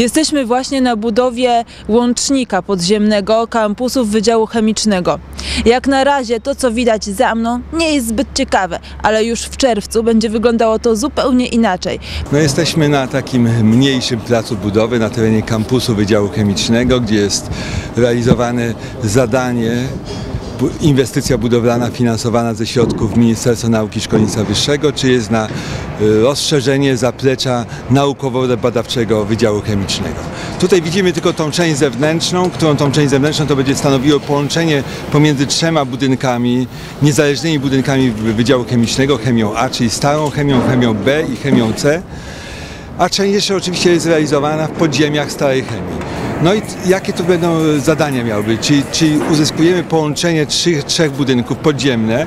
Jesteśmy właśnie na budowie łącznika podziemnego kampusów Wydziału Chemicznego. Jak na razie to, co widać za mną, nie jest zbyt ciekawe, ale już w czerwcu będzie wyglądało to zupełnie inaczej. No jesteśmy na takim mniejszym placu budowy na terenie kampusu Wydziału Chemicznego, gdzie jest realizowane zadanie inwestycja budowlana finansowana ze środków Ministerstwa Nauki i Szkolnictwa Wyższego, czy jest na rozszerzenie zaplecza naukowo-badawczego Wydziału Chemicznego. Tutaj widzimy tylko tą część zewnętrzną, którą tą część zewnętrzną to będzie stanowiło połączenie pomiędzy trzema budynkami, niezależnymi budynkami Wydziału Chemicznego, chemią A, czyli starą chemią, chemią B i chemią C a część jeszcze oczywiście jest realizowana w podziemiach starej chemii. No i jakie tu będą zadania miały być? Czyli, czyli uzyskujemy połączenie trzech, trzech budynków podziemne,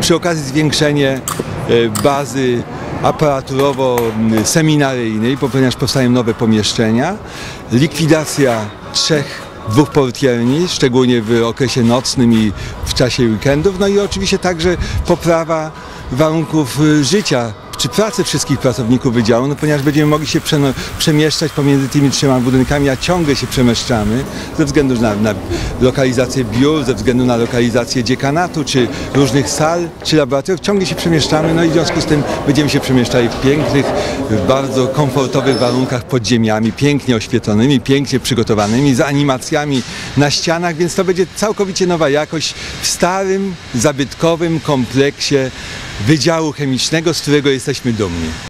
przy okazji zwiększenie e, bazy aparaturowo-seminaryjnej, ponieważ powstają nowe pomieszczenia, likwidacja trzech dwóch portierni, szczególnie w okresie nocnym i w czasie weekendów, no i oczywiście także poprawa warunków y, życia czy pracy wszystkich pracowników wydziału, no ponieważ będziemy mogli się przemieszczać pomiędzy tymi trzema budynkami, a ciągle się przemieszczamy ze względu na, na lokalizację biur, ze względu na lokalizację dziekanatu, czy różnych sal, czy laboratoriów, ciągle się przemieszczamy, no i w związku z tym będziemy się przemieszczali w pięknych, w bardzo komfortowych warunkach pod ziemiami, pięknie oświetlonymi, pięknie przygotowanymi, z animacjami na ścianach, więc to będzie całkowicie nowa jakość w starym, zabytkowym kompleksie Wydziału Chemicznego, z którego jesteśmy të shmidumni.